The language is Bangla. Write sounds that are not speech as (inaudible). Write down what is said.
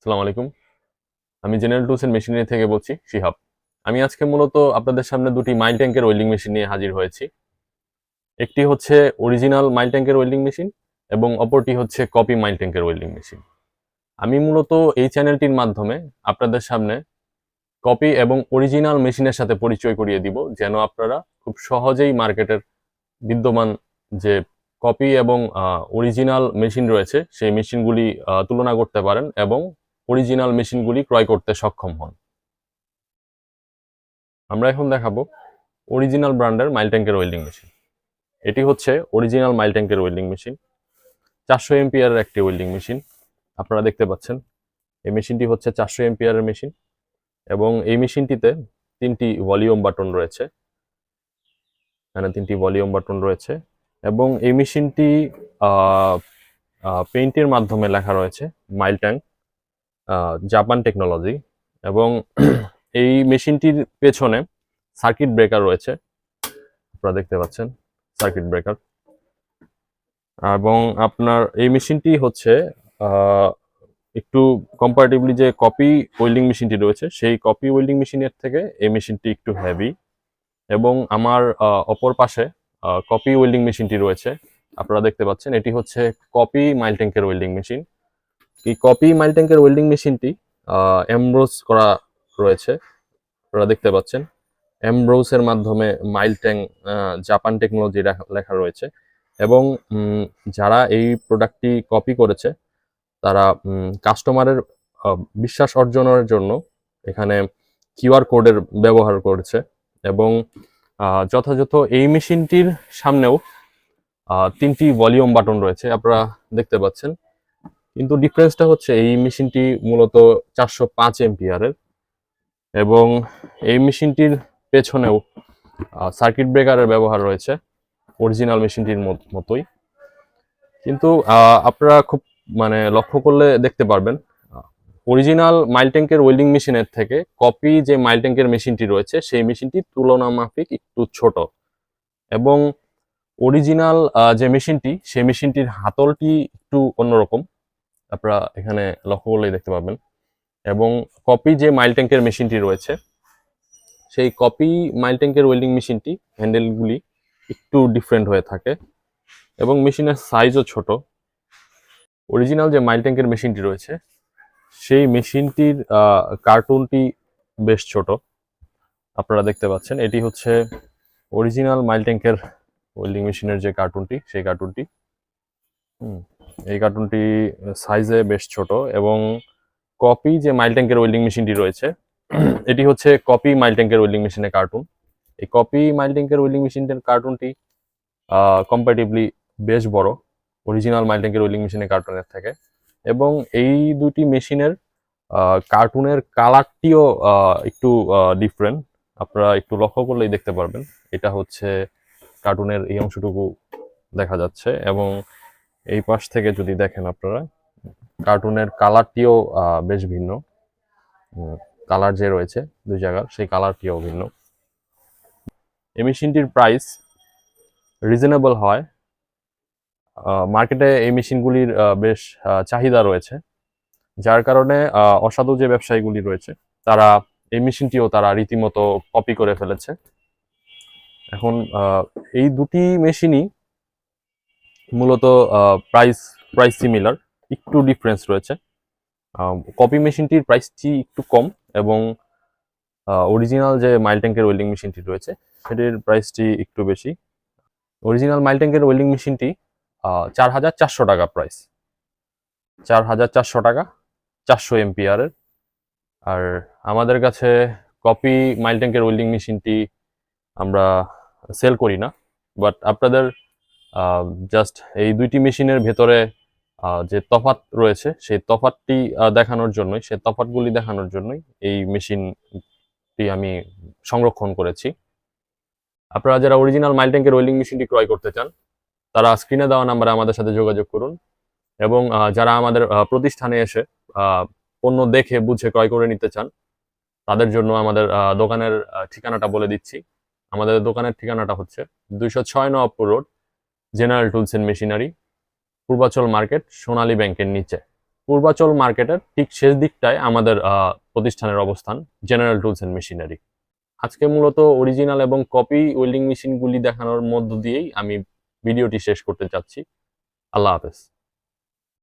আসসালামু আলাইকুম। আমি জেনারেল টুলস এন্ড মেশিনারি থেকে বলছি শিহাব আমি আজকে মূলত আপনাদের সামনে দুটি মাইল ট্যাঙ্কের ওয়েল্ডিং মেশিন নিয়ে হাজির হয়েছি। একটি হচ্ছে অরিজিনাল মাইল ট্যাঙ্কের ওয়েল্ডিং মেশিন এবং অপরটি হচ্ছে কপি মাইল ট্যাঙ্কের ওয়েল্ডিং মেশিন আমি মূলত এই চ্যানেলটির মাধ্যমে আপনাদের সামনে কপি এবং অরিজিনাল মেশিনের সাথে পরিচয় করিয়ে দিব, যেন আপনারা খুব সহজেই মার্কেটের বিদ্যমান যে কপি এবং অরিজিনাল মেশিন রয়েছে, সেই মেশিনগুলি তুলনা করতে পারেন এবং অরিজিনাল মেশিনগুলি ক্রয় করতে সক্ষম হন। আমরা এখন দেখাবো অরিজিনাল ব্র্যান্ডের মাইল ট্যাঙ্কের ওয়েল্ডিং মেশিন এটি হচ্ছে অরিজিনাল মাইল ট্যাঙ্কের ওয়েল্ডিং মেশিন চারশো এমপিআরের একটি ওয়েল্ডিং মেশিন আপনারা দেখতে পাচ্ছেন, এই মেশিনটি হচ্ছে চারশো এমপিআরের মেশিন এবং এই মেশিনটিতে তিনটি ভলিউম বাটন রয়েছে। এখানে তিনটি ভলিউম বাটন রয়েছে এবং এই মেশিনটি পেইন্টের মাধ্যমে লেখা রয়েছে মাইল ট্যাঙ্ক জাপান টেকনোলজি এবং (clears throat) এই মেশিনটির পেছনে সার্কিট ব্রেকার রয়েছে। আপনারা দেখতে পাচ্ছেন সার্কিট ব্রেকার এবং আপনার এই মেশিনটি হচ্ছে একটু কম্পারেটিভলি যে কপি ওয়েল্ডিং মেশিনটি রয়েছে, সেই কপি ওয়েল্ডিং মেশিনের থেকে এই মেশিনটি একটু হেভি এবং আমার অপর পাশে কপি ওয়েল্ডিং মেশিনটি রয়েছে। আপনারা দেখতে পাচ্ছেন, এটি হচ্ছে কপি মাইল ট্যাঙ্কের ওয়েল্ডিং মেশিন এই কপি মাইল ট্যাঙ্কের ওয়েল্ডিং মেশিনটি এমব্রোজ করা রয়েছে, আপনারা দেখতে পাচ্ছেন। এমব্রোসের মাধ্যমে মাইল ট্যাঙ্ক জাপান টেকনোলজি লেখা রয়েছে। এবং যারা এই প্রোডাক্টটি কপি করেছে, তারা কাস্টমারের বিশ্বাস অর্জনের জন্য এখানে কিউআর কোডের ব্যবহার করেছে এবং যথাযথ এই মেশিনটির সামনেও তিনটি ভলিউম বাটন রয়েছে। আপনারা দেখতে পাচ্ছেন। কিন্তু ডিফারেন্সটা হচ্ছে এই মেশিনটি মূলত চারশো পাঁচ এমপিআরের এবং এই মেশিনটির পেছনেও সার্কিট ব্রেকারের ব্যবহার রয়েছে অরিজিনাল মেশিনটির মত- মতোই। কিন্তু আপনারা খুব মানে লক্ষ্য করলে দেখতে পারবেন অরিজিনাল মাইল ট্যাঙ্কের ওয়েল্ডিং মেশিনের থেকে কপি যে মাইল ট্যাঙ্কের মেশিনটি রয়েছে, সেই মেশিনটি তুলনামাফিক একটু ছোট। এবং অরিজিনাল যে মেশিনটি, সেই মেশিনটির হাতলটি একটু অন্যরকম। আপনারা এখানে লক্ষ্য করলেই দেখতে পাবেন এবং কপি যে মাইল ট্যাঙ্কের মেশিনটি রয়েছে সেই কপি মাইল ট্যাঙ্কের ওয়েল্ডিং মেশিনটি হ্যান্ডেলগুলি একটু ডিফারেন্ট হয়ে থাকে এবং মেশিনের সাইজও ছোট। অরিজিনাল যে মাইল ট্যাঙ্কের মেশিনটি রয়েছে সেই মেশিনটির কার্টুনটি বেশ ছোট। আপনারা দেখতে পাচ্ছেন এটি হচ্ছে অরিজিনাল মাইল ট্যাঙ্কের ওয়েল্ডিং মেশিনের যে কার্টুনটি সেই কার্টুনটি। হুম, এই কার্টুনটি সাইজে বেশ ছোট এবং কপি যে মাইল ট্যাঙ্কের ওয়েল্ডিং মেশিনটি রয়েছে, (clears throat) এটি হচ্ছে কপি মাইল ট্যাঙ্কের ওয়েল্ডিং মেশিনের কার্টুন এই কপি মাইল ট্যাঙ্কের ওয়েল্ডিং মেশিনের কার্টুনটি কম্পারেটিভলি বেশ বড় অরিজিনাল মাইল ট্যাঙ্কের ওয়েল্ডিং মেশিনের কার্টুনের থেকে এবং এই দুটি মেশিনের কার্টুনের কালারটিও একটু ডিফারেন্ট আপনারা একটু লক্ষ্য করলেই দেখতে পারবেন। এটা হচ্ছে কার্টুনের এই অংশটুকু দেখা যাচ্ছে এবং এই পাশ থেকে যদি দেখেন আপনারা, কার্টুনের কালারটিও বেশ ভিন্ন। কালার যে রয়েছে দুই জায়গার, সেই কালারটিও ভিন্ন। এই মেশিনটির প্রাইস রিজনেবল হয়। মার্কেটে এই মেশিনগুলির বেশ চাহিদা রয়েছে। যার কারণে অসাধু যে ব্যবসায়ীগুলি রয়েছে, তারা এই মেশিনটিও তারা রীতিমতো কপি করে ফেলেছে। এখন এই দুটি মেশিনই মূলত প্রাইস প্রাইস সিমিলার একটু ডিফারেন্স রয়েছে। কপি মেশিনটির প্রাইসটি একটু কম এবং অরিজিনাল যে মাইল ট্যাঙ্কের ওয়েল্ডিং মেশিনটি রয়েছে, সেটির প্রাইসটি একটু বেশি। অরিজিনাল মাইল ট্যাঙ্কের ওয়েল্ডিং মেশিনটি চার হাজার চারশো টাকা প্রাইস চার হাজার চারশো টাকা, চারশো এমপিআরের আর আমাদের কাছে কপি মাইল ট্যাঙ্কের ওয়েল্ডিং মেশিনটি আমরা সেল করি না বাট আপনাদের জাস্ট এই দুইটি মেশিনের ভেতরে যে তফাৎ রয়েছে সেই তফাৎটি আহ, দেখানোর জন্যই সেই তফাৎগুলি দেখানোর জন্যই এই মেশিনটি আমি সংরক্ষণ করেছি। আপনারা যারা অরিজিনাল মাইল ট্যাঙ্কের ওয়েল্ডিং মেশিনটি ক্রয় করতে চান তারা স্ক্রিনে দেওয়া নাম্বারে আমাদের সাথে যোগাযোগ করুন এবং যারা আমাদের প্রতিষ্ঠানে এসে পণ্য দেখে বুঝে ক্রয় করে নিতে চান তাদের জন্য আমাদের দোকানের ঠিকানাটা বলে দিচ্ছি। আমাদের দোকানের ঠিকানাটা হচ্ছে দুইশো ছয় Nawabpur road general tools and machinery, Purbachal market, Sonali ব্যাংকের নিচে। পূর্বাচল মার্কেটের ঠিক শেষ দিকটায় আমাদের প্রতিষ্ঠানের অবস্থান, জেনারেল টুলস এন্ড মেশিনারি। আজকে মূলত অরিজিনাল এবং কপি ওয়েল্ডিং মেশিনগুলি দেখানোর মধ্য দিয়েই আমি ভিডিওটি শেষ করতে চাচ্ছি। আল্লাহ হাফেজ।